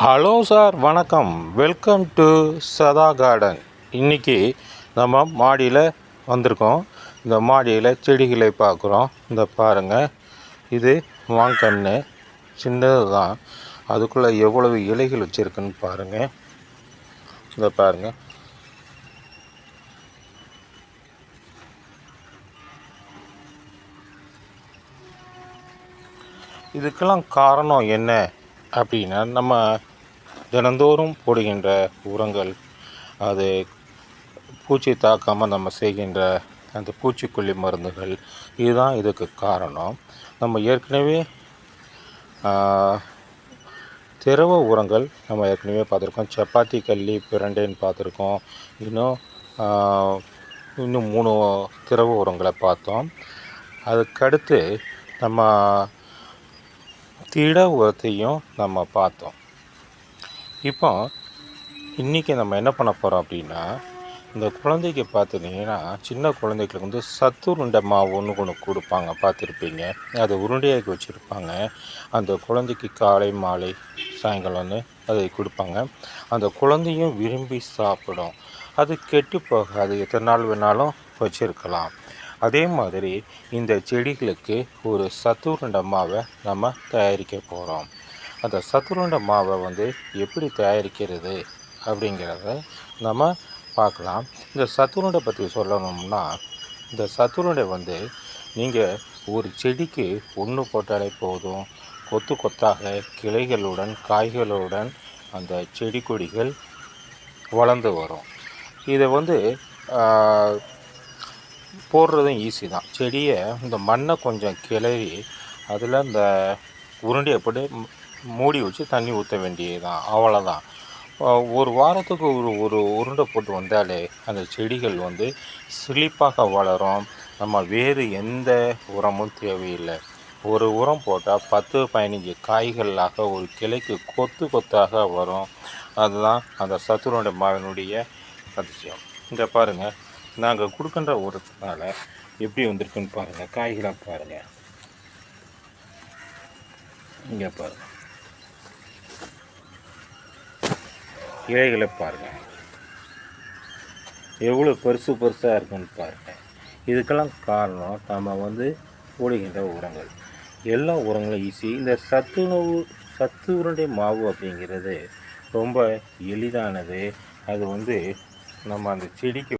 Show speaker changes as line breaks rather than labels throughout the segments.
Hello sir வணக்கம். Welcome to Sadha garden இன்றைக்கி நம்ம மாடியில் வந்திருக்கோம். இந்த மாடியில் செடிகளை பார்க்குறோம். இந்த பாருங்கள் இது வாங்கண்ணு. சின்னது தான் அதுக்குள்ளே எவ்வளவு இலைகள் வச்சுருக்குன்னு பாருங்கள் இந்த பாருங்கள் இதுக்கெல்லாம் காரணம் என்ன? அப்படின்னா நம்ம தினந்தோறும் போடுகின்ற உரங்கள் அது பூச்சி தாக்காமல் நம்ம செய்கின்ற அந்த பூச்சிக்கொல்லி மருந்துகள் இதுதான் இதுக்கு காரணம். நம்ம ஏற்கனவே திரவ உரங்கள் நம்ம ஏற்கனவே பார்த்துருக்கோம். சப்பாத்தி கல்லி பிரண்டைன்னு பார்த்துருக்கோம். இன்னும் இன்னும் மூணு திரவ உரங்களை பார்த்தோம். அதுக்கடுத்து நம்ம திட உரத்தையும் நம்ம பார்த்தோம். இப்போ இன்றைக்கி நம்ம என்ன பண்ண போகிறோம் அப்படின்னா இந்த குழந்தைக்கு பார்த்துட்டிங்கன்னா சின்ன குழந்தைகளுக்கு வந்து சத்துருண்டை மாவு ஒன்று ஒன்று கொடுப்பாங்க. பார்த்துருப்பீங்க. அதை உருண்டையாக்கி வச்சுருப்பாங்க. அந்த குழந்தைக்கு காலை மாலை சாயங்காலம் வந்து அதை கொடுப்பாங்க. அந்த குழந்தையும் விரும்பி சாப்பிடும். அது கெட்டு போகாது. எத்தனை நாள் வேணாலும் வச்சுருக்கலாம். அதே மாதிரி இந்த செடிகளுக்கு ஒரு சத்துருண்ட மாவை நம்ம தயாரிக்க போகிறோம் அந்த சத்துருண்ட மாவை வந்து எப்படி தயாரிக்கிறது அப்படிங்கிறத நம்ம பார்க்கலாம். இந்த சத்துருண்டை பற்றி சொல்லணும்னா இந்த சத்துருண்டை வந்து நீங்கள் ஒரு செடிக்கு ஒன்று போட்டாலே போதும். கொத்து கொத்தாக கிளைகளுடன் காய்களுடன் அந்த செடி கொடிகள் வளர்ந்து வரும். இதை வந்து போடுறதும் ஈஸி தான். செடியை இந்த மண்ணை கொஞ்சம் கிளறி அதில் இந்த உருண்டையை போட்டு மூடி வச்சு தண்ணி ஊற்ற வேண்டியது தான் அவ்வளோதான் ஒரு வாரத்துக்கு ஒரு ஒரு உருண்டை போட்டு வந்தாலே அந்த செடிகள் வந்து செழிப்பாக வளரும். நம்ம வேறு எந்த உரமும் தேவையில்லை. ஒரு உரம் போட்டால் பத்து பதினஞ்சு காய்களாக ஒரு கிளைக்கு கொத்து கொத்தாக வரும். அதுதான் அந்த சத்துருண்ட மாவினுடைய அதிசயம். இந்த பாருங்கள் நாங்கள் கொடுக்கின்ற உரத்தினால எப்படி வந்திருக்குன்னு பாருங்கள் காய்களை பாருங்கள் இங்கே பாருங்கள் இலைகளை பாருங்கள் எவ்வளோ பெருசு பெருசாக இருக்குன்னு பாருங்கள் இதுக்கெல்லாம் காரணம் நம்ம வந்து போடுகின்ற உரங்கள். எல்லா உரங்களும் ஈஸி. இந்த சத்துணவு சத்து உருண்டை மாவு அப்படிங்கிறது ரொம்ப எளிதானது. அது வந்து நம்ம அந்த செடிக்கு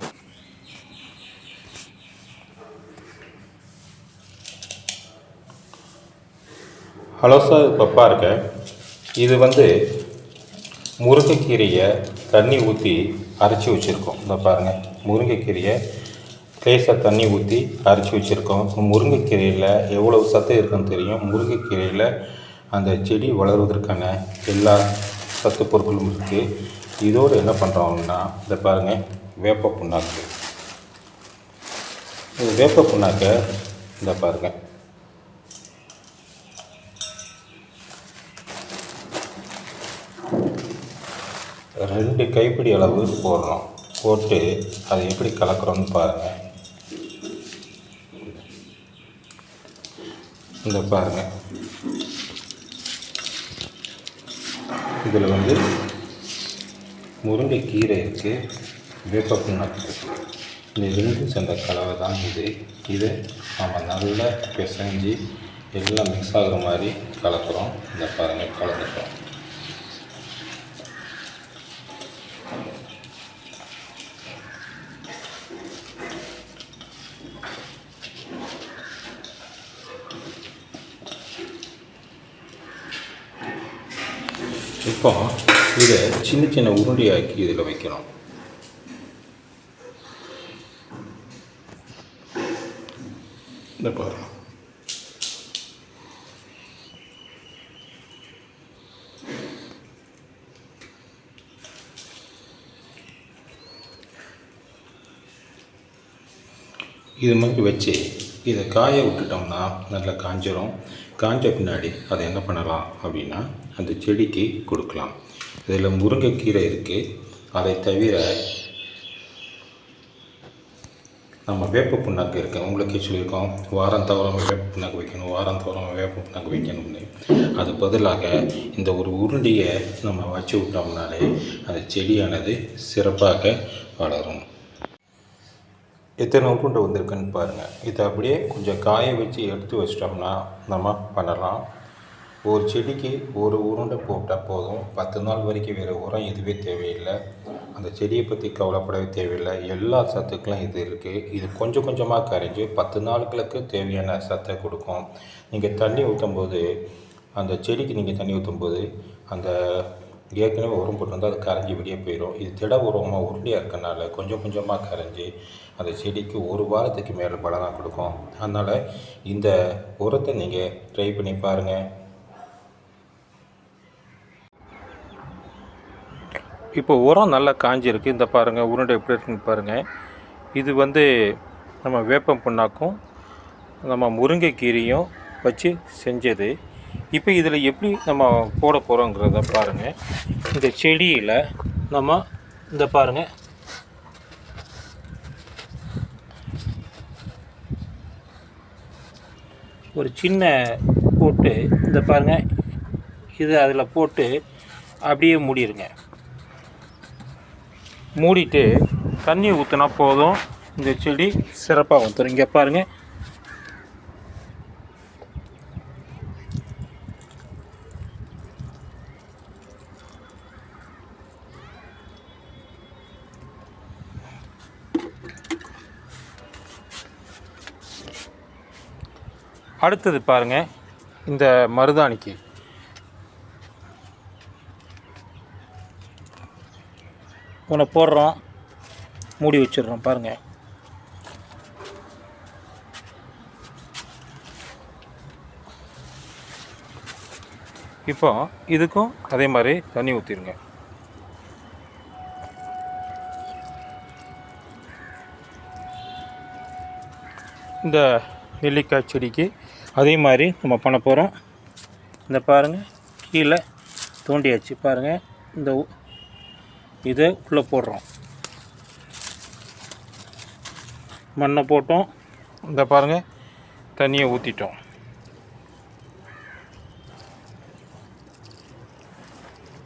ஹலோ சார் பப்பா இருக்கேன் இது வந்து முருங்கைக்கீரையை தண்ணி ஊற்றி அரைச்சி வச்சுருக்கோம். இந்த பாருங்கள் முருங்கைக்கீரையை லேசாக தண்ணி ஊற்றி அரைச்சி வச்சுருக்கோம். முருங்கைக்கீரையில் எவ்வளவு சத்து இருக்குன்னு தெரியும். முருங்கைக்கீரையில் அந்த செடி வளர்வதற்கான எல்லா சத்து பொருட்களும் இருக்குது இதோடு என்ன பண்ணுறோம்னா இந்த பாருங்கள் வேப்ப புண்ணாக்கு. இந்த வேப்ப புண்ணாக்கை இந்த பாருங்கள் ரெண்டு கைப்பிடி அளவு போடுறோம். போட்டு அதை எப்படி கலக்கிறோன்னு பாருங்கள் இந்த பாருங்கள் இதில் வந்து முருங்கைக்கீரை இருக்குது வேப்ப புண்ணாக்கு இருக்குது இந்த ரெண்டும் சேர்ந்த கலவை தான் இது. இதை நம்ம நல்லா பிசைஞ்சு எல்லாம் மிக்ஸ் ஆகிற மாதிரி கலக்கிறோம். இந்த பாருங்கள் கலந்துக்கிறோம் இப்போ இதை சின்ன சின்ன உருண்டையாக்கி இதில் வைக்கணும். இந்த பாரு இது மாதிரி வச்சு இதை காய விட்டுட்டோம்னா நல்லா காஞ்சிரும். காஞ்ச பின்னாடி அதை என்ன பண்ணலாம் அப்படின்னா அந்த செடிக்கு கொடுக்கலாம். இதில் முருங்கைக்கீரை இருக்குது அதை தவிர நம்ம வேப்ப புண்ணாக்கு இருக்குது உங்களுக்கே சொல்லியிருக்கோம். வாரம் தவறாமல் வேப்ப புண்ணாக்கு வைக்கணும் வாரம் தவறாமல் வேப்ப புண்ணாக்கு வைக்கணும்னு. அது பதிலாக இந்த ஒரு உருண்டியை நம்ம வச்சு விட்டோம்னாலே அந்த செடியானது சிறப்பாக வளரும். எத்தனை உருண்டை வந்திருக்குன்னு பாருங்கள் இதை அப்படியே கொஞ்சம் காய வச்சு எடுத்து வச்சிட்டோம்னா நம்ம பண்ணலாம். ஒரு செடிக்கு ஒரு உருண்டை போட்டால் போதும். பத்து நாள் வரைக்கும் வேறு உரம் எதுவே தேவையில்லை. அந்த செடியை பற்றி கவலைப்படவே தேவையில்லை. எல்லா சத்துக்களும் இது இருக்குது இது கொஞ்சம் கொஞ்சமாக கரைஞ்சி பத்து நாட்களுக்கு தேவையான சத்தை கொடுக்கும். நீங்கள் தண்ணி ஊற்றும் போது அந்த செடிக்கு நீங்கள் தண்ணி ஊற்றும் போது அந்த ஏற்கனவே உரம் போட்டிருந்தால் அது கரைஞ்சி வெளியே போயிடும் இது திட உரமாக உருண்டையாக இருக்கனால கொஞ்சம் கொஞ்சமாக கரைஞ்சி அந்த செடிக்கு ஒரு வாரத்துக்கு மேலே பலனாக கொடுக்கும். அதனால் இந்த உரத்தை நீங்கள் ட்ரை பண்ணி பாருங்கள் இப்போ உரம் நல்லா காஞ்சிருக்கு. இந்த பாருங்கள் உருண்டை எப்படி இருக்குன்னு பாருங்கள் இது வந்து நம்ம வேப்பம் புண்ணாக்கும் நம்ம முருங்கைக்கீரையும் வச்சு செஞ்சது. இப்போ இதில் எப்படி நம்ம போட போகிறோங்கிறத பாருங்கள் இந்த செடியில் நம்ம இந்த பாருங்கள் ஒரு சின்ன போட்டு இந்த பாருங்கள் இது அதில் போட்டு அப்படியே மூடிடுங்க. மூடிட்டு தண்ணி ஊற்றினா போதும். இந்த செடி சிறப்பாக வந்துடும் இங்கே பாருங்கள் அடுத்தது பாருங்கள் இந்த மருதாணிக்கு. உன்னை போடுறோம். மூடி வச்சிடுறோம். பாருங்கள் இப்போ இதுக்கும் அதே மாதிரி தண்ணி ஊற்றிடுங்க இந்த நெல்லிக்காய் செடிக்கு அதே மாதிரி நம்ம பண்ண போகிறோம் இந்த பாருங்கள் கீழே தோண்டியாச்சு. பாருங்கள் இந்த இதை உள்ளே போடுறோம். மண்ணை போட்டோம். இந்த பாருங்கள் தண்ணியை ஊற்றிட்டோம்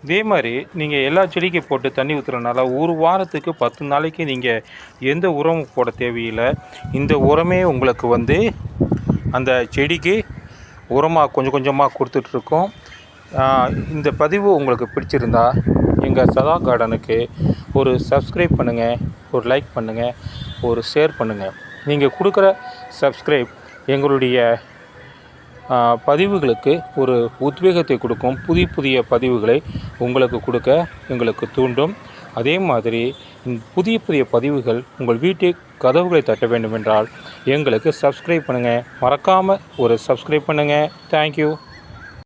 இதே மாதிரி நீங்கள் எல்லா செடிக்கும் போட்டு தண்ணி ஊற்றுறதுனால ஒரு வாரத்துக்கு பத்து நாளைக்கு நீங்கள் எந்த உரமும் போட தேவையில்லை. இந்த உரமே உங்களுக்கு வந்து அந்த செடிக்கு உரமாக கொஞ்சம் கொஞ்சமாக கொடுத்துட்ருக்கோம் இந்த பதிவு உங்களுக்கு பிடிச்சிருந்தா எங்கள் சதா கார்டனுக்கு ஒரு சப்ஸ்கிரைப் பண்ணுங்கள் ஒரு லைக் பண்ணுங்கள் ஒரு ஷேர் பண்ணுங்கள் நீங்கள் கொடுக்குற சப்ஸ்கிரைப் எங்களுடைய பதிவுகளுக்கு ஒரு உத்வேகத்தை கொடுக்கும். புதிய புதிய பதிவுகளை உங்களுக்கு கொடுக்க எங்களுக்கு தூண்டும். அதே மாதிரி புதிய புதிய பதிவுகள் உங்கள் வீட்டு கதவுகளை தட்ட வேண்டும் என்றால் எங்களுக்கு சப்ஸ்கிரைப் பண்ணுங்கள் மறக்காமல் ஒரு சப்ஸ்கிரைப் பண்ணுங்கள் தேங்க்யூ